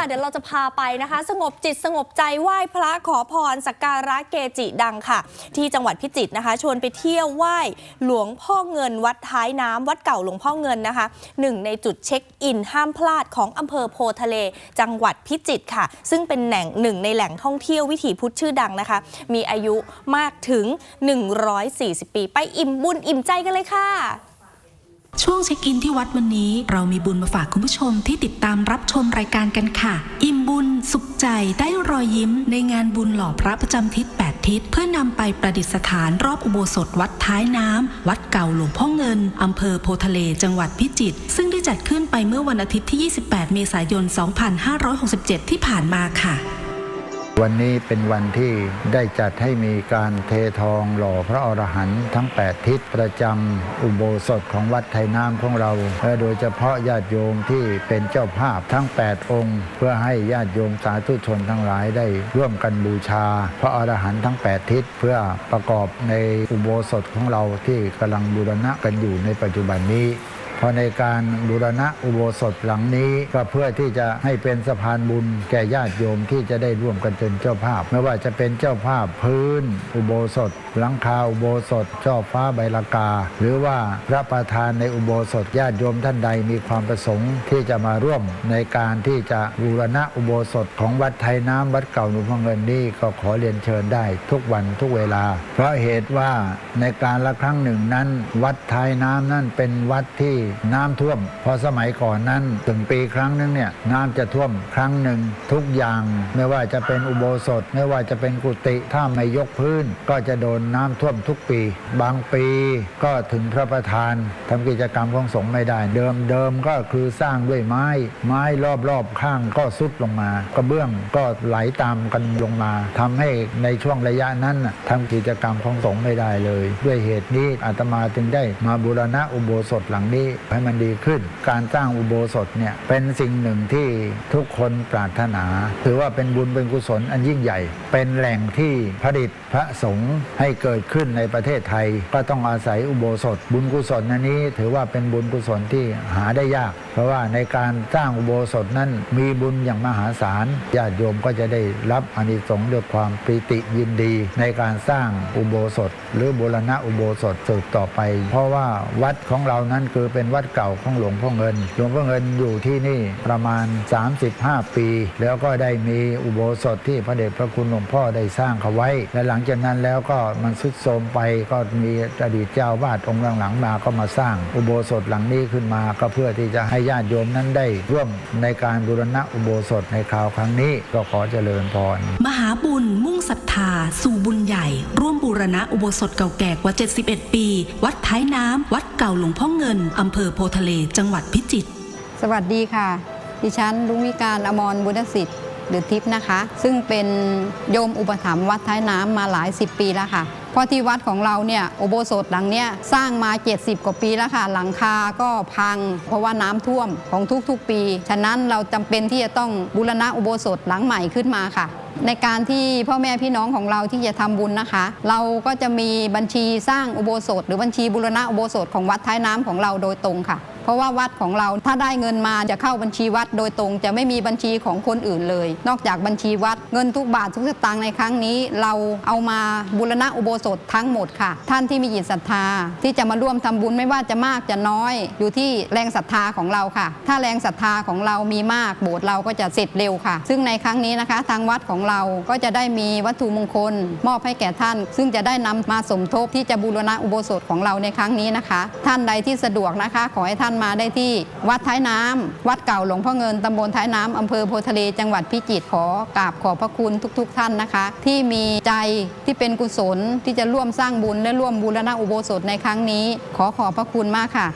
ค่ะ เดี๋ยวเราจะพาไปนะคะ สงบจิตสงบใจไหว้พระขอพรสักการะเกจิดังค่ะ ที่จังหวัดพิจิตรนะคะ ชวนไปเที่ยวไหว้หลวงพ่อเงินวัดท้ายน้ำวัดเก่าหลวงพ่อเงินนะคะหนึ่งในจุดเช็คอินห้ามพลาดของอำเภอโพทะเล จังหวัดพิจิตรค่ะ ซึ่งเป็นแหล่งหนึ่งในแหล่งท่องเที่ยววิถีพุทธชื่อดังนะคะ มีอายุมากถึง 140 ปี ไปอิ่มบุญอิ่มใจกันเลยค่ะ ช่วงเช็คอินที่วัดวันนี้ เรามีบุญมาฝากคุณผู้ชมที่ติดตามรับชมรายการกันค่ะ อิ่มบุญสุขใจได้รอยยิ้ม ในงานบุญหล่อพระประจำทิศ8ทิศเพื่อนำไปประดิษฐานรอบอุโบสถวัดท้ายน้ำวัดเก่าหลวงพ่อเงินอำเภอโพทะเลจังหวัดพิจิตรซึ่งได้จัดขึ้นไปเมื่อวันอาทิตย์ที่ 28 เมษายน 2567 ที่ผ่านมาค่ะ วันนี้เป็นวันที่ได้จัดให้มีการเททองหล่อพระอรหันต์ทั้ง 8 ทิศประจำอุโบสถของวัดไทยน้ำของเราและโดยเฉพาะญาติโยมที่เป็นเจ้าภาพทั้ง 8 องค์ เพื่อให้ญาติโยมสาธุชนทั้งหลายได้ร่วมกันบูชา พระอรหันต์ทั้ง 8 ทิศเพื่อประกอบในอุโบสถของเราที่กำลังบูรณะกันอยู่ในปัจจุบันนี้ พราะในการบูรณะอุโบสถหลังนี้ ก็เพื่อที่จะให้เป็นสะพานบุญแก่ญาติโยมที่จะได้ร่วมกันเป็นเจ้าภาพ ไม่ว่าจะเป็นเจ้าภาพพื้น อุโบสถ หลังคาอุโบสถช่อฟ้าใบลากา หรือว่าพระประธานในอุโบสถญาติโยมท่านใดมีความประสงค์ที่จะมาร่วมในการที่จะบูรณะอุโบสถของวัดไทยน้ำวัดเก่าหลวงพ่อเงินนี่ก็ขอเรียนเชิญได้ทุกวันทุกเวลา เพราะเหตุว่าในการละครั้งหนึ่งนั้น วัดไทยน้ำนั่นเป็นวัดที่น้ำท่วม พอสมัยก่อนนั้นถึงปีครั้งนึงเนี่ยน้ำจะท่วมครั้งหนึ่งทุกอย่าง ไม่ว่าจะเป็นอุโบสถ ไม่ว่าจะเป็นกุฏิถ้าไม่ยกพื้น ก็จะโดนน้ำท่วมทุกปี บางปีก็ถึงพระประธานทำกิจกรรมของสงฆ์ไม่ได้ เดิมเดิมก็คือสร้างด้วยไม้ ไม้รอบๆข้างก็สุดลงมากระเบื้องก็ไหลตามกันลงมาทำให้ในช่วงระยะนั้นน่ะทำกิจกรรมของสงฆ์ไม่ได้เลย ด้วยเหตุนี้อาตมาจึงได้มาบูรณะอุโบสถหลังนี้ให้มันดีขึ้น การสร้างอุโบสถเนี่ยเป็นสิ่งหนึ่งที่ทุกคนปรารถนา ถือว่าเป็นบุญเป็นกุศลอันยิ่งใหญ่ เป็นแหล่งที่ผลิตพระสงฆ์ให้เกิดขึ้นในประเทศไทย ก็ต้องอาศัยอุโบสถ บุญกุศลอันนี้ ถือว่าเป็นบุญกุศลที่หาได้ยากเพราะว่าในการสร้างอุโบสถนั้นมีบุญอย่างมหาศาลญาติโยมก็จะได้รับอานิสงส์ด้วยความปรีติยินดี ในการสร้างอุโบสถ หรือบูรณะอุโบสถสืบต่อไป เพราะว่าวัดของเรานั้นคือเป็นวัดเก่าของหลวงพ่อเงิน หลวงพ่อเงินอยู่ที่นี่ประมาณ 35 ปี แล้วก็ได้มีอุโบสถที่พระเดชพระคุณหลวงพ่อได้สร้างเขาไว้ และหลังจากนั้นแล้วก็มันสุดโทรมไปก็มีอดีตเจ้าวาดองค์หลังๆมาก็มาสร้างอุโบสถหลังนี้ขึ้นมาก็เพื่อที่จะให้ญาติโยมนั้นได้ร่วมในการบูรณะอุโบสถในคราวครั้งนี้ก็ขอเจริญพร มหาบุญมุ่งศรัทธา สู่บุญใหญ่ ร่วมบูรณะอุโบสถเก่าแก่กว่า 71 ปี วัดท้ายน้ำ วัดเก่าหลวงพ่อเงินอำเภอโพทะเล จังหวัดพิจิตร สวัสดีค่ะ ดิฉันลุงวิการอมรบุญสิทธิ์หรือทิพย์นะคะ ซึ่งเป็นโยมอุปถัมภ์วัดท้ายน้ำมาหลายสิบปีแล้วค่ะ เพราะที่วัดของเราเนี่ยอุโบสถหลังเนี้ยสร้างมา 70 กว่าปีแล้วค่ะ หลังคาก็พัง เพราะว่าน้ำท่วมของทุกๆปี ฉะนั้นเราจำเป็นที่จะต้องบูรณะอุโบสถหลังใหม่ขึ้นมาค่ะ ในการที่พ่อแม่พี่น้องของเราที่จะทำบุญนะคะ เราก็จะมีบัญชีสร้างอุโบสถ หรือบัญชีบูรณะอุโบสถของวัดท้ายน้ำของเราโดยตรงค่ะ เพราะว่าวัดของเราถ้าได้เงินมาจะเข้าบัญชีวัดโดยตรง จะไม่มีบัญชีของคนอื่นเลย นอกจากบัญชีวัดเงินทุกบาททุกสตางค์ในครั้งนี้ เราเอามาบูรณะอุโบสสถทั้งหมดค่ะ ท่านที่มีจิตศรัทธา ที่จะมาร่วมทำบุญไม่ว่าจะมากจะน้อย อยู่ที่แรงศรัทธาของเราค่ะ ถ้าแรงศรัทธาของเรามีมากโบสถ์เราก็จะเสร็จเร็วค่ะ ซึ่งในครั้งนี้นะคะ ทางวัดของเราก็จะได้มีวัตถุมงคล มอบให้แก่ท่าน ซึ่งจะได้นำมาสมทบที่จะบูรณะอุโบสถของเราในครั้งนี้นะคะ ท่านใดที่สะดวกนะคะ ขอให้ท่านมาได้ที่วัดท้ายน้ำวัดเก่าหลวงพ่อเงินตำบลท้ายน้ำอำเภอโพทะเลจังหวัดพิจิตรขอกราบขอบพระคุณทุก ๆ ท่านนะคะ ที่มีใจที่เป็นกุศลที่จะร่วมสร้างบุญและร่วมบูรณะอุโบสถในครั้งนี้ ขอขอบพระคุณมากค่ะ